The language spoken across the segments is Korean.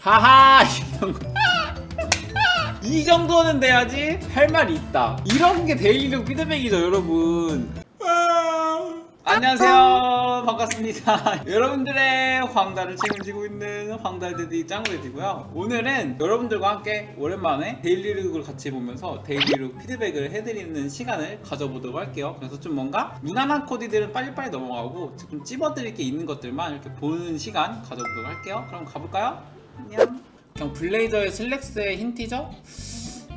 하하 이 정도 이 정도는 돼야지 할 말이 있다. 이런 게 데일리룩 피드백이죠 여러분. 안녕하세요. 반갑습니다. 여러분들의 황달을 책임지고 있는 황달드디 짱구레디고요. 오늘은 여러분들과 함께 오랜만에 데일리룩을 같이 보면서 데일리룩 피드백을 해드리는 시간을 가져보도록 할게요. 그래서 좀 뭔가 무난한 코디들은 빨리빨리 넘어가고 좀 찝어드릴 게 있는 것들만 이렇게 보는 시간 가져보도록 할게요. 그럼 가볼까요? 안녕 그냥 블레이저의 슬랙스의 힌티죠?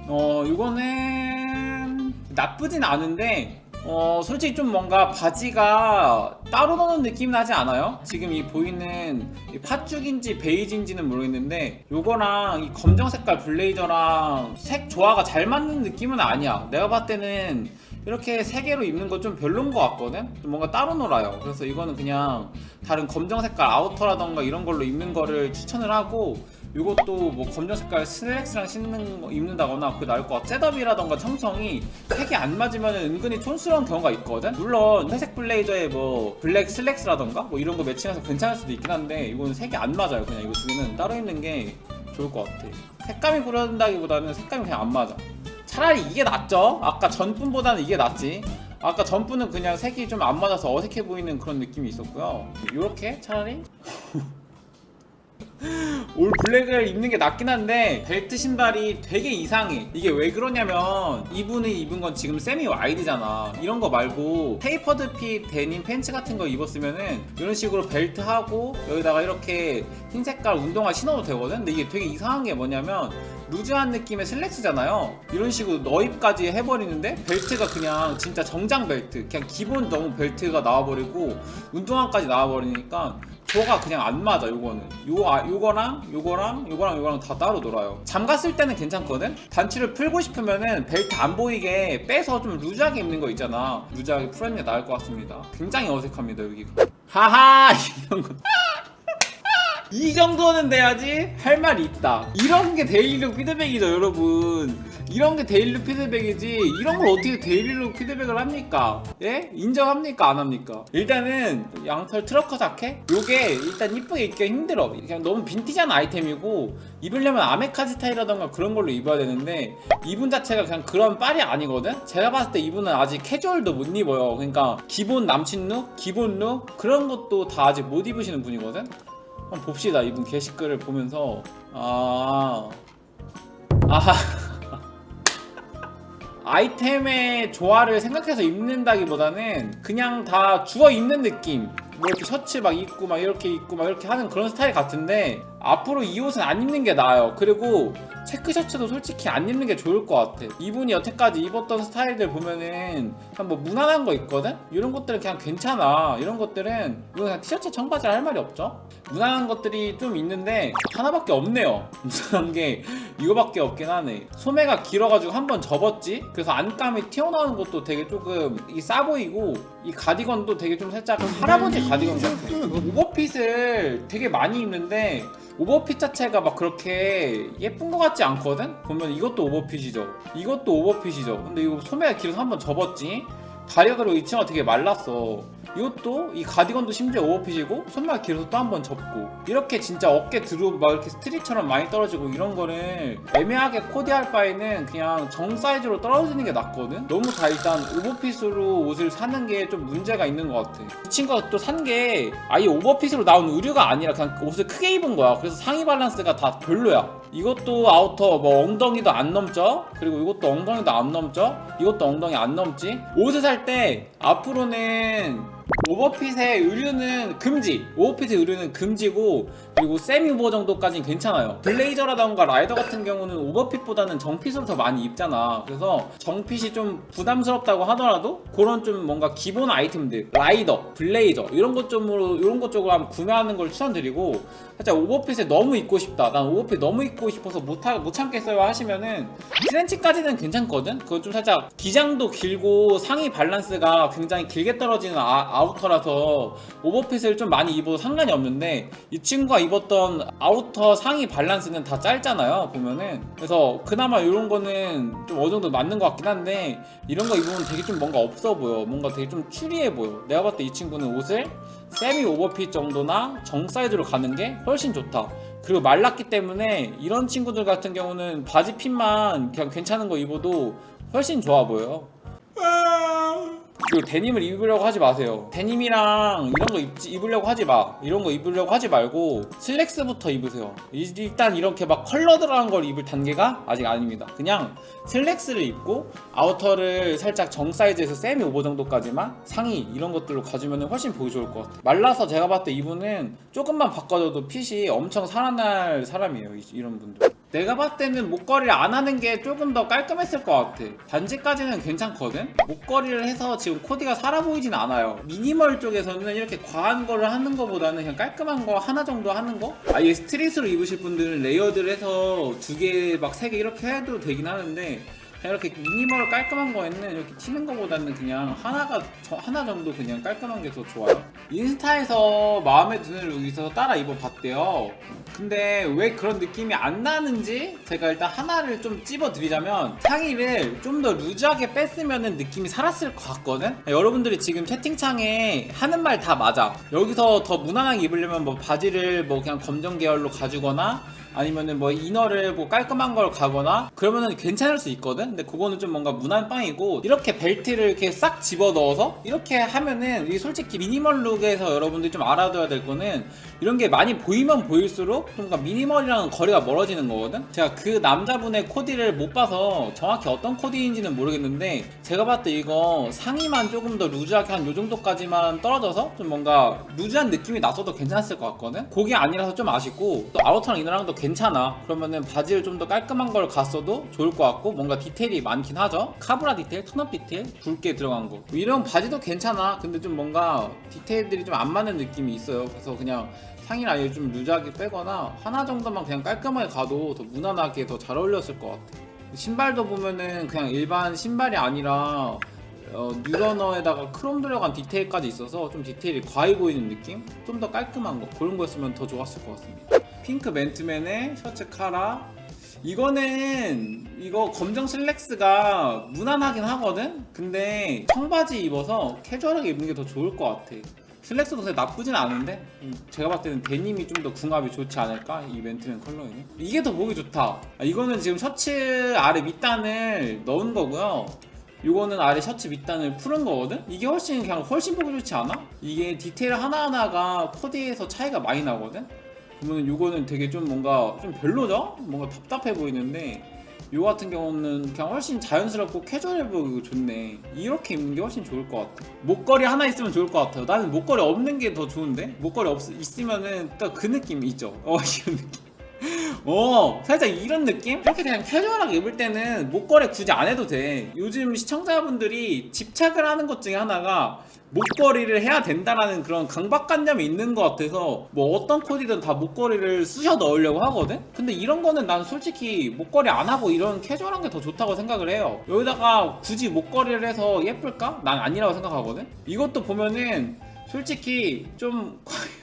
어 이거는 나쁘진 않은데 어 솔직히 좀 뭔가 바지가 따로 노는 느낌 나지 않아요? 지금 이 보이는 이 팥죽인지 베이지인지는 모르겠는데 요거랑 이 검정 색깔 블레이저랑 색 조화가 잘 맞는 느낌은 아니야 내가 봤을 때는 이렇게 세 개로 입는 거 좀 별론 것 같거든? 좀 뭔가 따로 놀아요 그래서 이거는 그냥 다른 검정 색깔 아우터라던가 이런 걸로 입는 거를 추천을 하고 이것도 뭐 검정 색깔 슬랙스랑 신는 거 입는다거나 그게 나을 것 같아. 셋업이라던가 청청이 색이 안 맞으면 은근히 촌스러운 경우가 있거든. 물론 회색 블레이저에 뭐 블랙 슬랙스라던가 뭐 이런 거 매칭해서 괜찮을 수도 있긴 한데 이거는 색이 안 맞아요. 그냥 이거 두 개는 따로 입는 게 좋을 것 같아. 색감이 고려된다기보다는 색감이 그냥 안 맞아. 차라리 이게 낫죠. 아까 전분보다는 이게 낫지. 아까 전분은 그냥 색이 좀 안 맞아서 어색해 보이는 그런 느낌이 있었고요. 이렇게 차라리 올 블랙을 입는 게 낫긴 한데 벨트 신발이 되게 이상해. 이게 왜 그러냐면 이분이 입은 건 지금 세미 와이드잖아. 이런 거 말고 테이퍼드 핏 데님 팬츠 같은 거 입었으면은 이런 식으로 벨트 하고 여기다가 이렇게 흰 색깔 운동화 신어도 되거든? 근데 이게 되게 이상한 게 뭐냐면 루즈한 느낌의 슬랙스잖아요. 이런 식으로 너입까지 해버리는데 벨트가 그냥 진짜 정장 벨트 그냥 기본 너무 벨트가 나와버리고 운동화까지 나와버리니까 조가 그냥 안 맞아 요거는. 요 아, 요거랑 요거랑 요거랑 요거랑 다 따로 놀아요. 잠갔을 때는 괜찮거든? 단추를 풀고 싶으면은 벨트 안 보이게 빼서 좀 루즈하게 입는 거 있잖아. 루즈하게 풀는 게 나을 것 같습니다. 굉장히 어색합니다 여기가. 하하! 이런 거. 이 정도는 돼야지 할 말이 있다. 이런 게 데일리룩 피드백이죠, 여러분. 이런 게 데일리룩 피드백이지. 이런 걸 어떻게 데일리룩 피드백을 합니까? 예? 인정합니까? 안 합니까? 일단은 양털 트러커 자켓? 요게 일단 이쁘게 입기가 힘들어. 그냥 너무 빈티지한 아이템이고 입으려면 아메카 스타일이라던가 그런 걸로 입어야 되는데 이분 자체가 그냥 그런 빨이 아니거든? 제가 봤을 때 이분은 아직 캐주얼도 못 입어요. 그러니까 기본 남친 룩, 기본 룩 그런 것도 다 아직 못 입으시는 분이거든? 한번 봅시다. 이분 게시글을 보면서. 아. 아하 아이템의 조화를 생각해서 입는다기보다는 그냥 다 주워 입는 느낌. 뭐 이렇게 셔츠 막 입고 막 이렇게 입고 막 이렇게 하는 그런 스타일 같은데 앞으로 이 옷은 안 입는 게 나아요. 그리고 체크 셔츠도 솔직히 안 입는 게 좋을 것 같아. 이분이 여태까지 입었던 스타일들 보면은 그냥 뭐 무난한 거 있거든? 이런 것들은 그냥 괜찮아. 이런 것들은 이거 그냥 티셔츠 청바지 할 말이 없죠? 무난한 것들이 좀 있는데 하나밖에 없네요. 무난한 게 이거밖에 없긴 하네. 소매가 길어가지고 한 번 접었지? 그래서 안감이 튀어나오는 것도 되게 조금 이 싸 보이고 이 가디건도 되게 좀 살짝 할아버지 가디건 같아. 오버핏을 되게 많이 입는데 오버핏 자체가 막 그렇게 예쁜 것 같지 않거든? 보면 이것도 오버핏이죠. 이것도 오버핏이죠. 근데 이거 소매가 길어서 한번 접었지? 다리가 그리고 이 친구가 되게 말랐어. 이것도 이 가디건도 심지어 오버핏이고 손만 길어서 또 한 번 접고. 이렇게 진짜 어깨 드루 막 이렇게 스트릿처럼 많이 떨어지고 이런 거를 애매하게 코디할 바에는 그냥 정 사이즈로 떨어지는 게 낫거든? 너무 다 일단 오버핏으로 옷을 사는 게 좀 문제가 있는 것 같아. 이 친구가 또 산 게 아예 오버핏으로 나온 의류가 아니라 그냥 그 옷을 크게 입은 거야. 그래서 상의 밸런스가 다 별로야 이것도 아우터 뭐 엉덩이도 안 넘죠? 그리고 이것도 엉덩이도 안 넘죠? 이것도 엉덩이 안 넘지? 옷을 살 때 앞으로는 오버핏의 의류는 금지 오버핏의 의류는 금지고 그리고 세미 오버 정도까지는 괜찮아요. 블레이저라던가 라이더 같은 경우는 오버핏보다는 정핏으로 더 많이 입잖아. 그래서 정핏이 좀 부담스럽다고 하더라도 그런 좀 뭔가 기본 아이템들 라이더 블레이저 이런 것 쪽으로 이런 것 쪽으로 한번 구매하는 걸 추천드리고 살짝 오버핏에 너무 입고 싶다. 난 오버핏 너무 입고 싶어서 못, 하, 못 참겠어요 하시면은 7cm까지는 괜찮거든? 그거 좀 살짝 기장도 길고 상의 밸런스가 굉장히 길게 떨어지는 아, 아우터라서 오버핏을 좀 많이 입어도 상관이 없는데 이 친구가 입 었던 아우터 상의 밸런스는 다 짧잖아요 보면은. 그래서 그나마 이런 거는 좀 어느 정도 맞는 것 같긴 한데 이런 거 입으면 되게 좀 뭔가 없어 보여. 뭔가 되게 좀 추리해 보여. 내가 봤을 때 이 친구는 옷을 세미 오버핏 정도나 정 사이즈로 가는 게 훨씬 좋다. 그리고 말랐기 때문에 이런 친구들 같은 경우는 바지 핏만 그냥 괜찮은 거 입어도 훨씬 좋아 보여요. 그리고 데님을 입으려고 하지 마세요. 데님이랑 이런 거 입지, 입으려고 하지 마. 이런 거 입으려고 하지 말고 슬랙스부터 입으세요. 이- 일단 이렇게 막 컬러 들어간 걸 입을 단계가 아직 아닙니다. 그냥 슬랙스를 입고 아우터를 살짝 정 사이즈에서 세미 오버 정도까지만 상의 이런 것들로 가주면 훨씬 보기 좋을 것 같아요. 말라서 제가 봤을 때 이분은 조금만 바꿔줘도 핏이 엄청 살아날 사람이에요. 이- 이런 분들. 내가 봤을 때는 목걸이를 안 하는 게 조금 더 깔끔했을 것 같아. 반지까지는 괜찮거든? 목걸이를 해서 지금 코디가 살아 보이진 않아요. 미니멀 쪽에서는 이렇게 과한 거를 하는 거보다는 그냥 깔끔한 거 하나 정도 하는 거? 아예 스트릿으로 입으실 분들은 레이어드를 해서 두 개, 막 세 개 이렇게 해도 되긴 하는데 그냥 이렇게 미니멀 깔끔한 거에는 이렇게 튀는 거보다는 그냥 하나가 저- 하나 정도 그냥 깔끔한 게 더 좋아요. 인스타에서 마음에 드는 있어서 따라 입어봤대요. 근데 왜 그런 느낌이 안 나는지 제가 일단 하나를 좀 찝어드리자면 상의를 좀 더 루즈하게 뺐으면 느낌이 살았을 것 같거든? 여러분들이 지금 채팅창에 하는 말 다 맞아. 여기서 더 무난하게 입으려면 뭐 바지를 뭐 그냥 검정 계열로 가주거나 아니면은 뭐 이너를 뭐 깔끔한 걸 가거나 그러면은 괜찮을 수 있거든. 근데 그거는 좀 뭔가 무난 빵이고 이렇게 벨트를 이렇게 싹 집어 넣어서 이렇게 하면은 이게 솔직히 미니멀 룩에서 여러분들이 좀 알아둬야 될 거는 이런 게 많이 보이면 보일수록 좀 뭔가 미니멀이랑은 거리가 멀어지는 거거든. 제가 그 남자분의 코디를 못 봐서 정확히 어떤 코디인지는 모르겠는데 제가 봤을 때 이거 상의만 조금 더 루즈하게 한 요 정도까지만 떨어져서 좀 뭔가 루즈한 느낌이 났어도 괜찮았을 것 같거든. 그게 아니라서 좀 아쉽고 또 아우터랑 이너랑도 괜찮아. 그러면은 바지를 좀 더 깔끔한 걸 갔어도 좋을 것 같고 뭔가 디테일이 많긴 하죠. 카브라 디테일, 톤업 디테일, 굵게 들어간 거. 뭐 이런 바지도 괜찮아. 근데 좀 뭔가 디테일들이 좀 안 맞는 느낌이 있어요. 그래서 그냥 상의를 아예 좀 루즈하게 빼거나 하나 정도만 그냥 깔끔하게 가도 더 무난하게 더 잘 어울렸을 것 같아. 신발도 보면은 그냥 일반 신발이 아니라 어, 뉴러너에다가 크롬 들어간 디테일까지 있어서 좀 디테일이 과해 보이는 느낌? 좀 더 깔끔한 거 그런 거였으면 더 좋았을 것 같습니다. 핑크 맨투맨에 셔츠 카라 이거는 이거 검정 슬랙스가 무난하긴 하거든? 근데 청바지 입어서 캐주얼하게 입는 게 더 좋을 것 같아. 슬랙스도 사실 나쁘진 않은데 음, 제가 봤을 때는 데님이 좀 더 궁합이 좋지 않을까 이 맨투맨 컬러에는 이게 더 보기 좋다 아, 이거는 지금 셔츠 아래 밑단을 넣은 거고요 요거는 아래 셔츠 밑단을 푸른 거거든? 이게 훨씬 그냥 훨씬 보기 좋지 않아? 이게 디테일 하나하나가 코디에서 차이가 많이 나거든? 그러면 요거는 되게 좀 뭔가 좀 별로죠? 뭔가 답답해 보이는데 요 같은 경우는 그냥 훨씬 자연스럽고 캐주얼해 보이고 좋네. 이렇게 입는 게 훨씬 좋을 것 같아. 목걸이 하나 있으면 좋을 것 같아요. 나는 목걸이 없는 게 더 좋은데? 목걸이 없, 있으면은 딱 그 느낌이 있죠. 어 이런 느낌 어 살짝 이런 느낌? 이렇게 그냥 캐주얼하게 입을 때는 목걸이 굳이 안 해도 돼 요즘 시청자분들이 집착을 하는 것 중에 하나가 목걸이를 해야 된다라는 그런 강박관념이 있는 것 같아서 뭐 어떤 코디든 다 목걸이를 쑤셔 넣으려고 하거든? 근데 이런 거는 난 솔직히 목걸이 안 하고 이런 캐주얼한 게 더 좋다고 생각을 해요 여기다가 굳이 목걸이를 해서 예쁠까? 난 아니라고 생각하거든? 이것도 보면은 솔직히 좀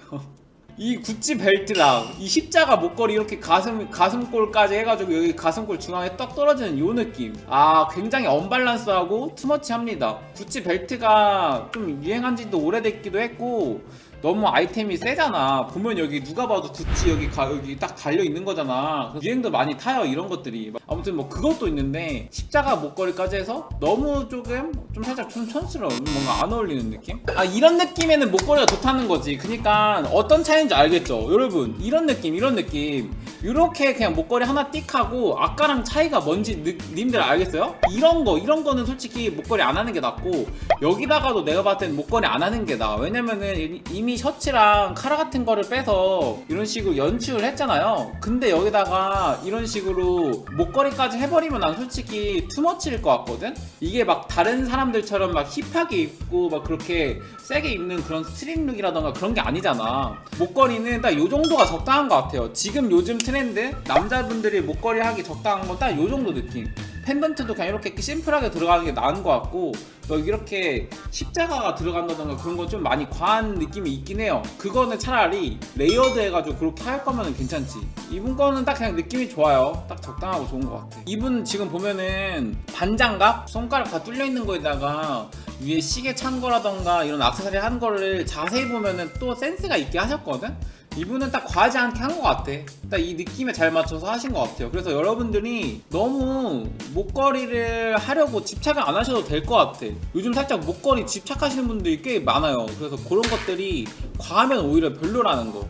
이 구찌 벨트랑 이 십자가 목걸이 이렇게 가슴 가슴골까지 해가지고 여기 가슴골 중앙에 떡 떨어지는 요 느낌. 아 굉장히 언밸런스하고 투머치합니다. 구찌 벨트가 좀 유행한지도 오래됐기도 했고 너무 아이템이 세잖아. 보면 여기 누가 봐도 구찌 여기 가, 여기 딱 달려 있는 거잖아. 유행도 많이 타요 이런 것들이. 아무튼 뭐 그것도 있는데 십자가 목걸이까지 해서 너무 조금 좀 살짝 좀 촌스러운 뭔가 안 어울리는 느낌? 아 이런 느낌에는 목걸이가 좋다는 거지. 그러니까 어떤 차이인지 알겠죠, 여러분? 이런 느낌, 이런 느낌. 이렇게 그냥 목걸이 하나 띡 하고 아까랑 차이가 뭔지 느, 님들 알겠어요? 이런 거, 이런 거는 솔직히 목걸이 안 하는 게 낫고 여기다가도 내가 봤을 땐 목걸이 안 하는 게 나아. 왜냐면은 이- 셔츠랑 카라 같은 거를 빼서 이런 식으로 연출을 했잖아요. 근데 여기다가 이런 식으로 목걸이까지 해버리면 난 솔직히 투머치일 것 같거든? 이게 막 다른 사람들처럼 막 힙하게 입고 막 그렇게 세게 입는 그런 스트릿 룩이라던가 그런 게 아니잖아. 목걸이는 딱 요 정도가 적당한 것 같아요. 지금 요즘 트렌드 남자분들이 목걸이 하기 적당한 건 딱 요 정도 느낌. 펜던트도 그냥 이렇게 심플하게 들어가는 게 나은 것 같고 뭐 이렇게 십자가가 들어간다던가 그런 건 좀 많이 과한 느낌이 있긴 해요. 그거는 차라리 레이어드 해가지고 그렇게 할 거면 괜찮지. 이분 거는 딱 그냥 느낌이 좋아요. 딱 적당하고 좋은 것 같아. 이분 지금 보면은 반장갑? 손가락 다 뚫려 있는 거에다가 위에 시계 찬 거라던가 이런 악세사리 한 거를 자세히 보면은 또 센스가 있게 하셨거든 이분은 딱 과하지 않게 한 것 같아. 딱 이 느낌에 잘 맞춰서 하신 것 같아요. 그래서 여러분들이 너무 목걸이를 하려고 집착을 안 하셔도 될 것 같아. 요즘 살짝 목걸이 집착하시는 분들이 꽤 많아요. 그래서 그런 것들이 과하면 오히려 별로라는 거.